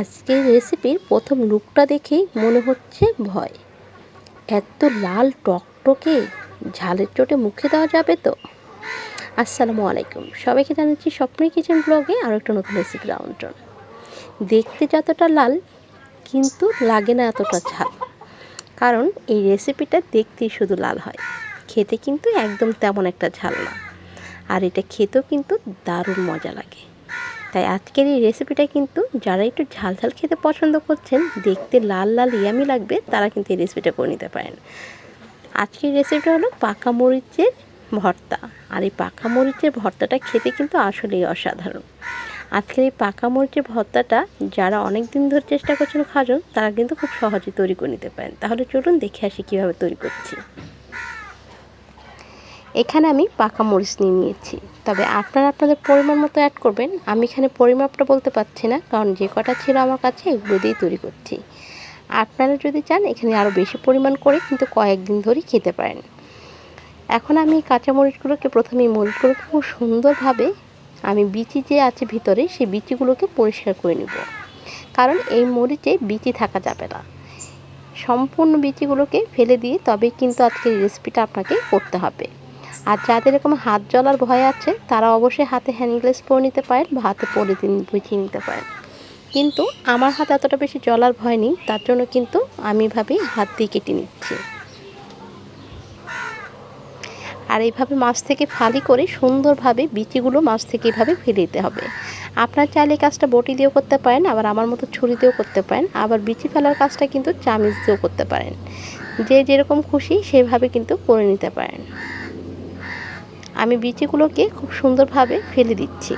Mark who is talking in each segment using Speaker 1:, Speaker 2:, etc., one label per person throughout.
Speaker 1: আজকের রেসিপির প্রথম লুকটা দেখেই মনে হচ্ছে ভয়। এত লাল টকটকে ঝালের চোটে মুখে দেওয়া যাবে তো? আসসালামু আলাইকুম। সবাইকে জানাচ্ছি স্বপ্নের কিচেন ব্লগে আরও একটা নতুন রেসিপি রাউন্ডন দেখতে যতটা লাল, কিন্তু লাগে না এতটা ঝাল। কারণ এই রেসিপিটা দেখতেই শুধু লাল হয়। খেতে কিন্তু একদম তেমন একটা ঝাল না। আর এটা খেতেও কিন্তু দারুণ মজা লাগে। তাই আজকের এই রেসিপিটা কিন্তু যারা একটু ঝাল ঝাল খেতে পছন্দ করছেন, দেখতে লাল লাল ইয়ামি লাগবে, তারা কিন্তু এই রেসিপিটা করে নিতে পারেন। আজকের রেসিপিটা হলো পাকা মরিচের ভর্তা। আর এই পাকা মরিচের ভর্তাটা খেতে কিন্তু আসলেই অসাধারণ। আজকের এই পাকা মরিচের ভর্তাটা যারা অনেক দিন ধরে চেষ্টা করছেন খাজন তারা কিন্তু খুব সহজে তৈরি করে নিতে পারেন। তাহলে চলুন দেখে আসি কীভাবে তৈরি করছি। এখানে আমি পাকা মরিচ নিয়ে নিয়েছি। তবে আপনারা আপনাদের পরিমাণ মতো অ্যাড করবেন। আমি এখানে পরিমাপটা বলতে পারছি না, কারণ যে কটা ছিল আমার কাছে এগুলো দিয়েই তৈরি করছি। আপনারা যদি চান, এখানে আরও বেশি পরিমাণ করে কিন্তু কয়েকদিন ধরেই খেতে পারেন। এখন আমি কাঁচা মরিচগুলোকে প্রথমে মরিচগুলোকে খুব সুন্দরভাবে আমি বিচি যে আছে ভিতরে, সেই বিচিগুলোকে পরিষ্কার করে নেব। কারণ এই মরিচে বিচি থাকা যাবে না। সম্পূর্ণ বিচিগুলোকে ফেলে দিয়ে তবে কিন্তু আজকের রেসিপিটা আপনাকে করতে হবে। আর যাদের এরকম হাত জ্বলার ভয় আছে, তারা অবশ্যই হাতে হ্যান্ড গ্লাভস পরে নিতে পারেন বা হাতে পলিথিন বুঝিয়ে নিতে পারেন। কিন্তু আমার হাতে এতটা বেশি জ্বলার ভয় নেই, তার জন্য কিন্তু আমি ভাবি হাত দিয়ে কেটে নিচ্ছি। আর এইভাবে মাছ থেকে ফালি করে সুন্দরভাবে বিচিগুলো মাছ থেকে এভাবে ফেলে দিতে হবে। আপনার চাইলে কাজটা বটি দিয়েও করতে পারেন, আবার আমার মতো ছুরি দিয়েও করতে পারেন, আবার বিচি ফেলার কাজটা কিন্তু চামিচ দিয়েও করতে পারেন। যে যেরকম খুশি সেভাবে কিন্তু করে নিতে পারেন। আমি বিচিগুলোকে খুব সুন্দরভাবে ফেলে দিচ্ছি।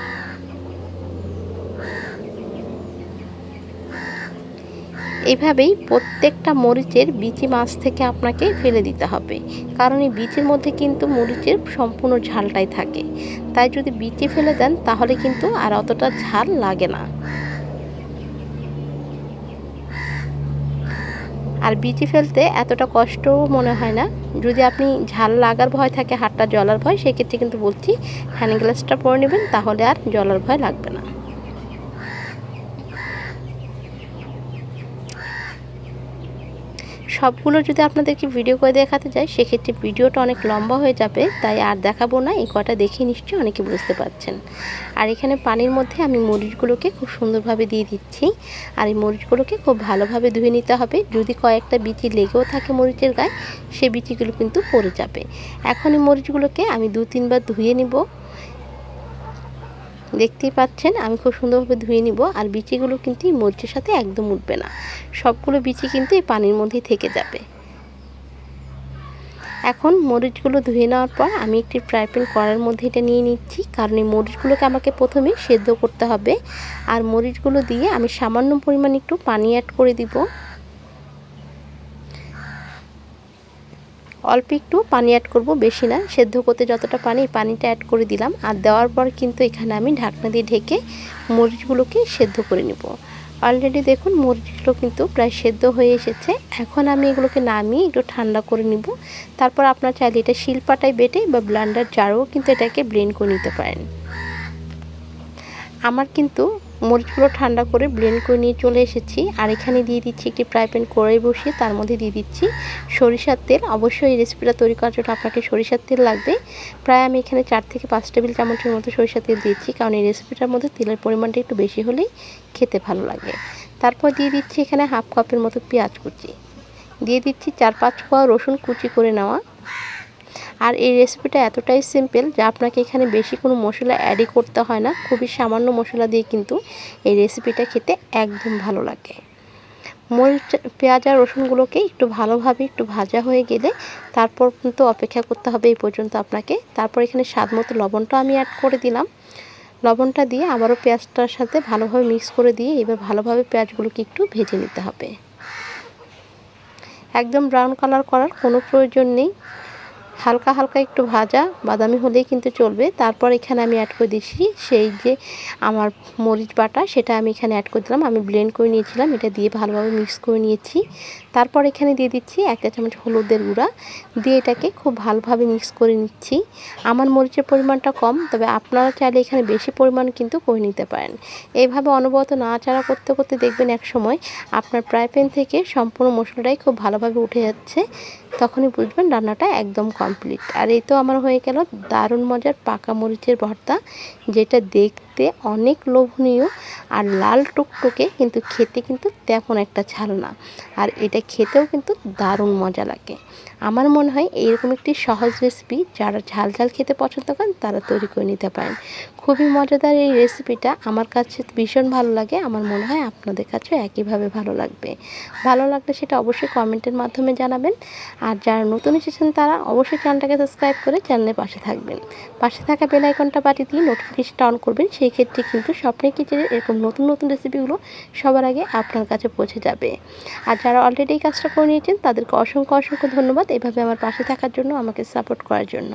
Speaker 1: এইভাবেই প্রত্যেকটা মরিচের বিচি মাছ থেকে আপনাকে ফেলে দিতে হবে। কারণ এই বিচির মধ্যে কিন্তু মরিচের সম্পূর্ণ ঝালটাই থাকে। তাই যদি বিচি ফেলে দেন, তাহলে কিন্তু আর অতটা ঝাল লাগে না। আর বিচি ফেলতে এতটা কষ্ট মনে হয় না। যদি আপনি ঝাল লাগার ভয় থাকে, হাতটা জলার ভয়, সেক্ষেত্রে কিন্তু বলছি হ্যান্ড গ্লাসটা পরে নেবেন, তাহলে আর জলার ভয় লাগবে না। সবগুলো যদি আপনাদেরকে ভিডিও করে দেখাতে যাই, সেক্ষেত্রে ভিডিওটা অনেক লম্বা হয়ে যাবে, তাই আর দেখাবো না, এই কটা দেখে নিশ্চয়ই অনেকে বুঝতে পারছেন। আর এখানে পানির মধ্যে আমি মরিচগুলোকে খুব সুন্দরভাবে দিয়ে দিচ্ছি, আর এই মরিচগুলোকে খুব ভালোভাবে ধুয়ে নিতে হবে। যদি কয়েকটা বিচি লেগেও থাকে মরিচের গায়ে, সে বিচিগুলো কিন্তু পড়ে যাবে। এখন এই মরিচগুলোকে আমি দু তিনবার ধুয়ে নিব। দেখতেই পাচ্ছেন, আমি খুব সুন্দরভাবে ধুয়ে নিব আর বিচিগুলো কিন্তু মরিচের সাথে একদম উঠবে না। সবগুলো বিচি কিন্তু এই পানির মধ্যেই থেকে যাবে। এখন মরিচগুলো ধুয়ে নেওয়ার পর আমি একটি ফ্রাই প্যান করার মধ্যে এটা নিয়ে নিচ্ছি, কারণ এই মরিচগুলোকে আমাকে প্রথমে সেদ্ধ করতে হবে। আর মরিচগুলো দিয়ে আমি সামান্য পরিমাণ একটু পানি অ্যাড করে দিব। অল্প একটু পানি অ্যাড করব, বেশি না। সেদ্ধ করতে যতটা পানি পানিটা অ্যাড করে দিলাম। আর দেওয়ার পর কিন্তু এখানে আমি ঢাকনা দিয়ে ঢেকে মরিচগুলোকে সেদ্ধ করে নেব। অলরেডি দেখুন মরিচগুলো কিন্তু প্রায় সেদ্ধ হয়ে এসেছে। এখন আমি এগুলোকে নামিয়ে একটু ঠান্ডা করে নিব। তারপর আপনার চাইলে এটা শিলপাটায় বেটে বা ব্লান্ডার জারও কিন্তু এটাকে ব্লেন্ড করে নিতে পারেন। আমার কিন্তু মরিচগুলো ঠান্ডা করে ব্লেন্ড করে নিয়ে চলে এসেছি। আর এখানে দিয়ে দিচ্ছি একটি ফ্রাই প্যান কড়াই বসিয়ে তার মধ্যে দিয়ে দিচ্ছি সরিষার তেল। অবশ্যই এই রেসিপিটা তৈরি করার জন্য আপনাকে সরিষার তেল লাগবে। প্রায় আমি এখানে চার থেকে পাঁচ টেবিল চামচের মতো সরিষার তেল দিচ্ছি কারণ এই রেসিপিটার মধ্যে তেলের পরিমাণটা একটু বেশি হলেই খেতে ভালো লাগে। তারপর দিয়ে দিচ্ছি এখানে হাফ কাপের মতো পেঁয়াজ কুচি। দিয়ে দিচ্ছি চার পাঁচ কোয়া রসুন কুচি করে নেওয়া। আর এই রেসিপিটা এতটাই সিম্পল যে আপনাকে এখানে বেশি কোনো মশলা অ্যাডই করতে হয় না। খুবই সামান্য মশলা দিয়ে কিন্তু এই রেসিপিটা খেতে একদম ভালো লাগে। মরিচ, পেঁয়াজ আর রসুনগুলোকে একটু ভালোভাবে একটু ভাজা হয়ে গেলে তারপর কিন্তু অপেক্ষা করতে হবে এই পর্যন্ত আপনাকে। তারপর এখানে স্বাদ মতো লবণটা আমি অ্যাড করে দিলাম। লবণটা দিয়ে আবারও পেঁয়াজটার সাথে ভালোভাবে মিক্স করে দিয়ে এবার ভালোভাবে পেঁয়াজগুলোকে একটু ভেজে নিতে হবে। একদম ব্রাউন কালার করার কোনো প্রয়োজন নেই। হালকা হালকা একটু ভাজা, বাদামি হলেই কিন্তু চলবে। তারপর এখানে আমি অ্যাড করে দিচ্ছি সেই যে আমার মরিচ বাটা, সেটা আমি এখানে অ্যাড করে দিলাম। আমি ব্লেন্ড করে নিয়েছিলাম, এটা দিয়ে ভালোভাবে মিক্স করে নিয়েছি। তারপর এখানে দিয়ে দিচ্ছি একটা চামচ হলুদের গুঁড়া। দিয়ে এটাকে খুব ভালোভাবে মিক্স করে নিচ্ছি। আমার মরিচের পরিমাণটা কম, তবে আপনারা চাইলে এখানে বেশি পরিমাণ কিন্তু করে নিতে পারেন। এইভাবে অনবরত নাড়াচাড়া করতে করতে দেখবেন এক সময় আপনার প্রায় প্যান থেকে সম্পূর্ণ মশলাটাই খুব ভালোভাবে উঠে যাচ্ছে। তখনই বুঝবেন রান্নাটা একদম কমপ্লিট আর এই তো আমার হয়ে গেল দারুণ মজার পাকা মরিচের ভর্তা, যেটা দেখতে অনেক লোভনীয় আর লাল টুকটুকে কিন্তু খেতে কিন্তু তেমন একটা ঝাল না। আর এটা খেতেও কিন্তু দারুণ মজা লাগে। আমার মনে হয় এইরকম একটি সহজ রেসিপি যারা ঝাল ঝাল খেতে পছন্দ করেন, তারা তৈরি করে নিতে পারেন। খুবই মজাদার এই রেসিপিটা আমার কাছে ভীষণ ভালো লাগে। আমার মনে হয় আপনাদের কাছেও একইভাবে ভালো লাগবে। ভালো লাগলে সেটা অবশ্যই কমেন্টের মাধ্যমে জানাবেন। আর যারা নতুন এসেছেন তারা অবশ্যই চ্যানেলটাকে সাবস্ক্রাইব করে চ্যানেলের পাশে থাকবেন। পাশে থাকা বেল আইকনটা বাটিয়ে দিয়ে নোটিফিকেশনটা অন করবেন। সেই ক্ষেত্রে কিন্তু স্বপ্নের কিচেনের এরকম নতুন নতুন রেসিপিগুলো সবার আগে আপনার কাছে পৌঁছে যাবে। আর যারা অলরেডি এই কাজটা করে নিয়েছেন, তাদেরকে অসংখ্য অসংখ্য ধন্যবাদ এভাবে আমার পাশে থাকার জন্য, আমাকে সাপোর্ট করার জন্য।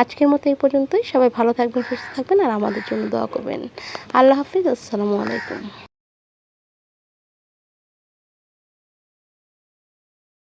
Speaker 1: আজকের মতো এই পর্যন্তই। সবাই ভালো থাকবেন, সুস্থ থাকবেন, আর আমাদের জন্য দোয়া করবেন। আল্লাহ হাফিজ, আসসালামু আলাইকুম।